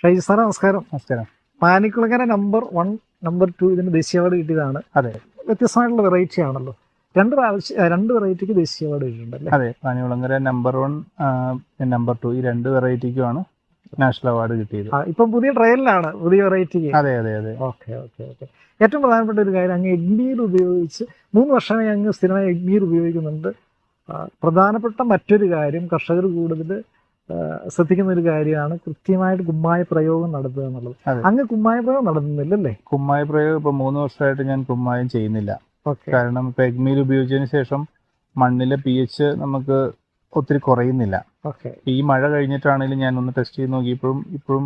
ഷൈജു സാറേ നമസ്കാരം. നമസ്കാരം. Panikkulangara number one number two ഇതിന് ദേശീയ അവാർഡ് കിട്ടിയതാണ്. അതെ. വ്യത്യസ്തമായിട്ടുള്ള വെറൈറ്റി ആണല്ലോ. രണ്ട് പ്രാവശ്യം രണ്ട് വെറൈറ്റിക്ക് ദേശീയ അവാർഡ് കിട്ടിയിട്ടുണ്ടല്ലേ? അതെ Panikkulangara number one number two ഈ രണ്ട് വെറൈറ്റിക്കുമാണ് നാഷണൽ അവാർഡ് കിട്ടിയത്. ഇപ്പം പുതിയ ട്രയലിലാണ് പുതിയ വെറൈറ്റിക്ക്. അതെ അതെ അതെ. Okay okay okay. ഏറ്റവും പ്രധാനപ്പെട്ട ഒരു കാര്യം അങ്ങ് എഗ്ബീർ ഉപയോഗിച്ച് മൂന്ന് വർഷമായി അങ്ങ് സ്ഥിരമായി എഗ്ബീർ ഉപയോഗിക്കുന്നുണ്ട്. പ്രധാനപ്പെട്ട മറ്റൊരു കാര്യം കർഷകർ കൂടുതൽ ശ്രദ്ധിക്കുന്ന ഒരു കാര്യമാണ് കൃത്യമായിട്ട് കുമ്മായ പ്രയോഗം നടത്തുക എന്നുള്ളത്. അങ്ങ് കുമ്മായ പ്രയോഗം നടത്തുന്നില്ലല്ലേ? കുമ്മായ പ്രയോഗം ഇപ്പൊ മൂന്ന് വർഷമായിട്ട് ഞാൻ കുമ്മായം ചെയ്യുന്നില്ല. കാരണം ഇപ്പൊ എഗ്മീൽ ഉപയോഗിച്ചതിന് ശേഷം മണ്ണിലെ പി എച്ച് നമുക്ക് ഒത്തിരി കുറയുന്നില്ല. ഈ മഴ കഴിഞ്ഞിട്ടാണെങ്കിലും ഞാൻ ഒന്ന് ടെസ്റ്റ് ചെയ്ത് നോക്കിയപ്പോഴും ഇപ്പോഴും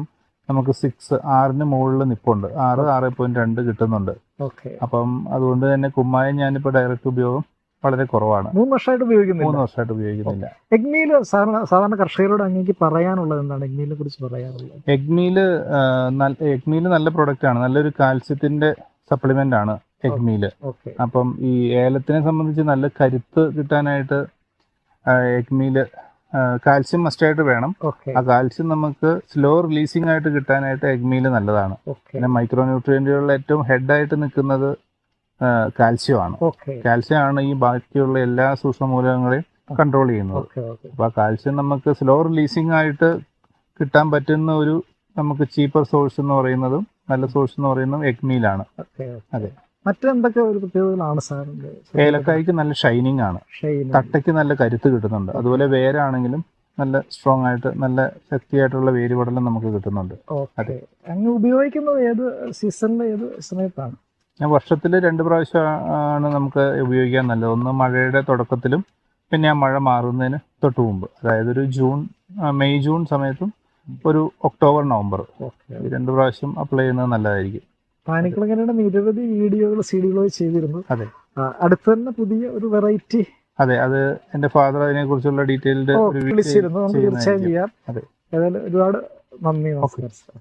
നമുക്ക് സിക്സ് ആറിന് മുകളിൽ നിപ്പുണ്ട്. ആറ് ആറ് പോയിന്റ് രണ്ട് കിട്ടുന്നുണ്ട്. ഓക്കെ. അപ്പം അതുകൊണ്ട് തന്നെ കുമ്മായം ഞാനിപ്പോൾ ഡയറക്റ്റ് ഉപയോഗം വളരെ കുറവാണ്. മൂന്ന് വർഷമായിട്ട് ഉപയോഗിക്കുന്നില്ല. മൂന്ന് വർഷമായിട്ട് ഉപയോഗിക്കുന്നില്ല. എഗ്നിയിൽ സാധാരണ സാധാരണ കർഷകരോട് അങ്ങേക്ക് പറയാനുള്ളത് എന്താണ്? എഗ്നിയിലെ കുറിച്ച് പറയാനുള്ളത്. എഗ്മീൽ എഗ്മീൽ നല്ല പ്രൊഡക്റ്റ് ആണ്. നല്ലൊരു കാൽസ്യത്തിന്റെ സപ്ലിമെന്റ് ആണ് എഗ്നിയിൽ അപ്പം ഈ ഏലത്തിനെ സംബന്ധിച്ച് നല്ല കരുത്ത് കിട്ടാനായിട്ട് എഗ്നിയിൽ കാൽസ്യം മസ്റ്റായിട്ട് വേണം. ആ കാൽസ്യം നമുക്ക് സ്ലോ റിലീസിംഗ് ആയിട്ട് കിട്ടാനായിട്ട് എഗ്മീൽ നല്ലതാണ്. പിന്നെ മൈക്രോ ന്യൂട്രിയന്റുകളിൽ ഏറ്റവും ഹെഡായിട്ട് നിൽക്കുന്നത് കാൽസ്യമാണ്. ആണ് കാൽസ്യം ആണ് ഈ ബാക്കിയുള്ള എല്ലാ സൂക്ഷ്മമൂലകങ്ങളെയും കൺട്രോൾ ചെയ്യുന്നത്. അപ്പോൾ ആ കാൽസ്യം നമുക്ക് സ്ലോ റിലീസിംഗ് ആയിട്ട് കിട്ടാൻ പറ്റുന്ന ഒരു നമുക്ക് ചീപ്പർ സോഴ്സ് എന്ന് പറയുന്നതും നല്ല സോഴ്സ് എന്ന് പറയുന്നതും എഗ്മീലാണ് അതെ. മറ്റെന്തൊക്കെ ഒരു പ്രത്യേകതകളാണ് സാറിന്റെ ഏലക്കായ്ക്ക് നല്ല ഷൈനിങ് ആണ്. തട്ടയ്ക്ക് നല്ല കരുത്ത് കിട്ടുന്നുണ്ട്. അതുപോലെ വേരാണെങ്കിലും നല്ല സ്ട്രോങ് ആയിട്ട് നല്ല ശക്തിയായിട്ടുള്ള വേര് പടലം നമുക്ക് കിട്ടുന്നുണ്ട്. അതെ. അങ്ങ് ഉപയോഗിക്കുന്നത് ഏത് സീസണിലെ ഏത് സമയത്താണ്? വർഷത്തിൽ രണ്ട് പ്രാവശ്യം ആണ് നമുക്ക് ഉപയോഗിക്കാൻ നല്ലത്. ഒന്ന് മഴയുടെ തുടക്കത്തിലും പിന്നെ ആ മഴ മാറുന്നതിന് തൊട്ട് മുമ്പ്. അതായത് ഒരു ജൂൺ മെയ് ജൂൺ സമയത്തും ഒരു ഒക്ടോബർ നവംബർ. രണ്ട് പ്രാവശ്യം അപ്ലൈ ചെയ്യുന്നത് നല്ലതായിരിക്കും. പാനിക്കുളങ്ങരയുടെ നിരവധി വീഡിയോകൾ സീഡികളോ ചെയ്തിരുന്നു. അതെ. അടുത്ത തന്നെ പുതിയ ഒരു വെറൈറ്റി അതെ അത് എന്റെ ഫാദർ അതിനെ കുറിച്ചുള്ള ഡീറ്റെയിൽഡ് തീർച്ചയായും ചെയ്യാം. അതെ. ഏതായാലും ഒരുപാട് നന്ദി നമസ്കാരം.